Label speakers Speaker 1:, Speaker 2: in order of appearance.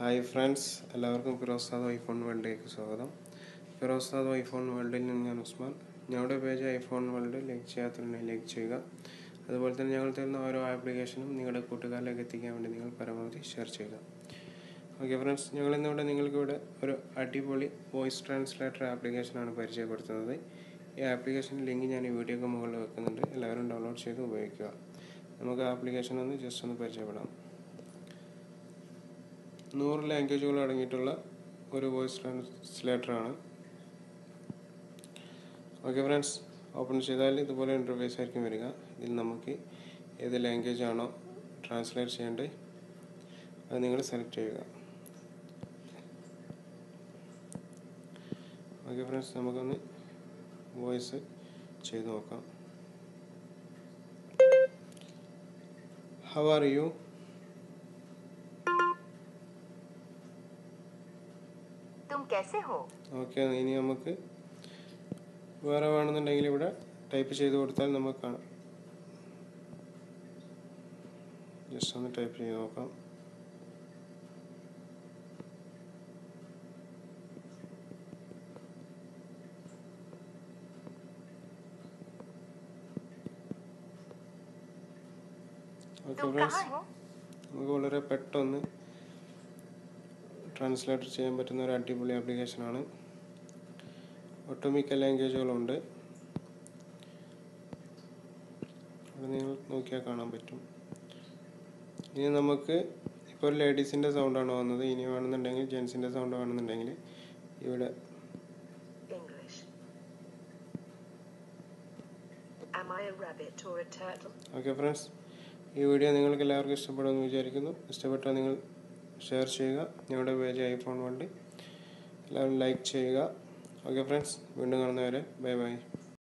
Speaker 1: Hi friends എല്ലാവർക്കും ഫിറോസാദ് iPhone വേൾഡിലേക്ക് സ്വാഗതം. ഫിറോസാദ് ഐഫോൺ വേൾഡിൽ നിന്ന് ഞാൻ ഉസ്മാൻ. ഞങ്ങളുടെ പേജ് ഐഫോൺ വേൾഡ് ലൈക്ക് ചെയ്യാത്തതിനെ ലൈക്ക് ചെയ്യുക. അതുപോലെ തന്നെ ഞങ്ങൾ തരുന്ന ഓരോ ആപ്ലിക്കേഷനും നിങ്ങളുടെ കൂട്ടുകാരിലേക്ക് എത്തിക്കാൻ വേണ്ടി നിങ്ങൾ പരമാവധി ഷെയർ ചെയ്യുക. ഓക്കെ ഫ്രണ്ട്സ് ഞങ്ങൾ ഇന്നിവിടെ നിങ്ങൾക്കിവിടെ ഒരു അടിപൊളി വോയിസ് ട്രാൻസ്ലേറ്റർ ആപ്ലിക്കേഷനാണ് പരിചയപ്പെടുത്തുന്നത്. ഈ ആപ്ലിക്കേഷൻ ലിങ്ക് ഞാൻ ഈ വീഡിയോക്ക് മുകളിൽ വെക്കുന്നുണ്ട്. എല്ലാവരും ഡൗൺലോഡ് ചെയ്ത് ഉപയോഗിക്കുക. നമുക്ക് ആപ്ലിക്കേഷൻ ഒന്ന് ജസ്റ്റ് ഒന്ന് പരിചയപ്പെടാം. നൂറ് ലാംഗ്വേജുകൾ അടങ്ങിയിട്ടുള്ള ഒരു വോയിസ് ട്രാൻസ്ലേറ്ററാണ് ഓക്കെ ഫ്രണ്ട്സ് ഓപ്പൺ ചെയ്താൽ ഇതുപോലെ ഇന്റർഫേസ് ആയിരിക്കും വരിക. ഇതിൽ നമുക്ക് ഏത് ലാംഗ്വേജ് ആണോ ട്രാൻസ്ലേറ്റ് ചെയ്യേണ്ടത് അത് നിങ്ങൾ സെലക്ട് ചെയ്യുക. ഓക്കെ ഫ്രണ്ട്സ് നമുക്കൊന്ന് വോയിസ് ചെയ്തു നോക്കാം. ഹവ് ആർ യു
Speaker 2: तुम कैसे हो
Speaker 1: ഓക്കെ ഇനി നമുക്ക് വേറെ വേണമെന്നുണ്ടെങ്കിൽ ഇവിടെ ടൈപ്പ് ചെയ്ത് കൊടുത്താൽ നമുക്ക് കാണാം ജസ്റ്റ് ഒന്ന് ടൈപ്പ് ചെയ്ത് നോക്കാം ഓക്കെ
Speaker 2: तुम
Speaker 1: ഫ്രണ്ട്സ്
Speaker 2: कहाँ हो
Speaker 1: നമുക്ക് വളരെ പെട്ടെന്ന് ട്രാൻസ്ലേറ്റ് ചെയ്യാൻ പറ്റുന്ന ഒരു അടിപൊളി ആപ്ലിക്കേഷനാണ്. ഒട്ടുമിക്ക ലാംഗ്വേജുകളുണ്ട്. അവിടെ നിങ്ങൾ നോക്കിയാൽ കാണാൻ പറ്റും. ഇനി നമുക്ക് ഇപ്പോൾ ലേഡീസിന്റെ സൗണ്ടാണ് വന്നത്. ഇനി വേണമെന്നുണ്ടെങ്കിൽ ജെൻസിന്റെ സൗണ്ട് വേണമെന്നുണ്ടെങ്കിൽ ഇവിടെ ഓക്കെ ഫ്രണ്ട്സ് ഈ വീഡിയോ നിങ്ങൾക്ക് എല്ലാവർക്കും ഇഷ്ടപ്പെടുമെന്ന് വിചാരിക്കുന്നു. ഇഷ്ടപ്പെട്ടാൽ നിങ്ങൾ ഷെയർ ചെയ്യുക. ഞങ്ങളുടെ പേജ് ഐഫോൺ വണ്ടി. എല്ലാവരും ലൈക്ക് ചെയ്യുക. ഓക്കെ ഫ്രണ്ട്സ് വീണ്ടും കാണുന്നവരെ. Bye bye